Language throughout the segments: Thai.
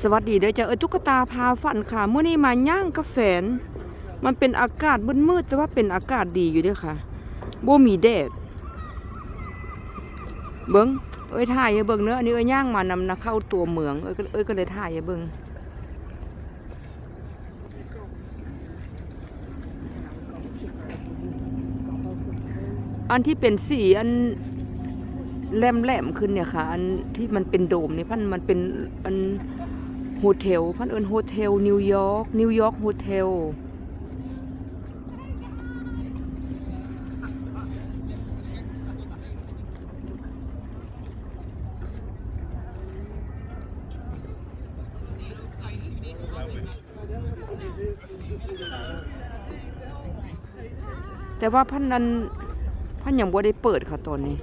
สวัสดีเด้อจ้าเอ้ยตุ๊กตาพาฝันค่ะเมื่อนี้มาย่างกาแฟน มันเป็นอากาศมืดๆแต่ว่าเป็นอากาศดีอยู่เด้อค่ะบ่มีแดดเบิ่งเอ้ยถ่ายให้เบิ่งเด้ออันนี้เอ้ยย่างมานำนะเข้าตัวเมืองเอ้ยเอ้ยก็เลยถ่ายให้เบิ่งอันที่เป็นสีอันแหลมๆขึ้นเนี่ยค่ะ อันที่มันเป็นโดมนี่พันมันเป็นอัน โฮเทลพันเอิญโฮเทลนิวยอร์กนิวยอร์กโฮเทลแต่ว่าพันนั้นพันยังบ่ได้เปิดค่ะตอนนี้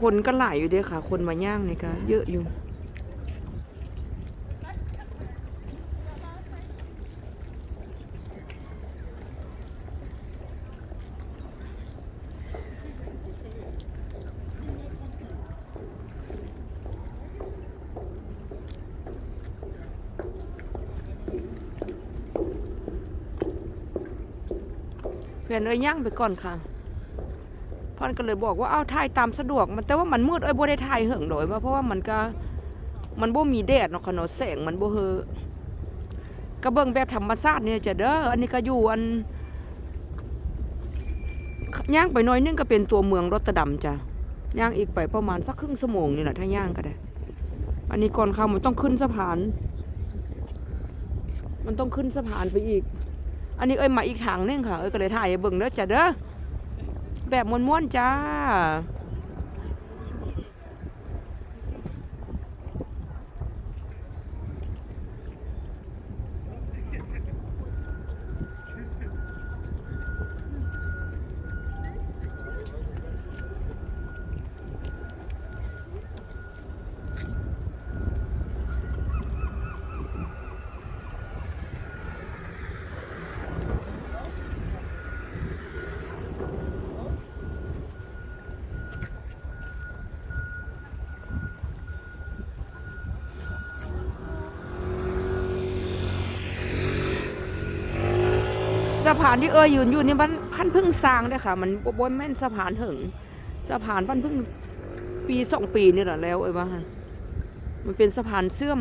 คนก็หลายอยู่เด้อค่ะ คนมาย่างนี่ก็เยอะอยู่เพื่อนเอ้ยย่างไปก่อนค่ะ พ่อนก็เลยบอกว่าเอาถ่ายตามสะดวก มันแต่ว่ามันมืดเอ้ยบ่ได้ถ่ายเหิงโดยว่าเพราะว่ามันก็มันบ่มีแดดเนาะค่ะเนาะแสงมันบ่เฮอกระเบิ่งแบบธรรมชาติเนี่ยจะเด้ออันนี้ก็อยู่อันย่างไปน้อยนึงก็เป็นตัวเมืองรอตเตดัมจ้ะย่างอีกไปประมาณสักครึ่งชั่วโมงนี่แหละถ้าย่างก็ได้ อันนี้ก่อนเข้ามันต้องขึ้นสะพาน มันต้องขึ้นสะพานไปอีก อันนี้เอ้ยมาอีกทางนึงค่ะเอ้ยก็เลยถ่ายให้เบิ่งเด้อจ้ะเด้อ แบบม้วนๆจ้าะพานที่เออยยืนอยู่นี่มันพันพึ่งสร้างเด้อค่ะ มันบนแม่นสะพานถึงสะพานพันพึ่งปีสองปีนี่แหละแล้วเอ้ยว่ามันเป็นสะพานเสื่อม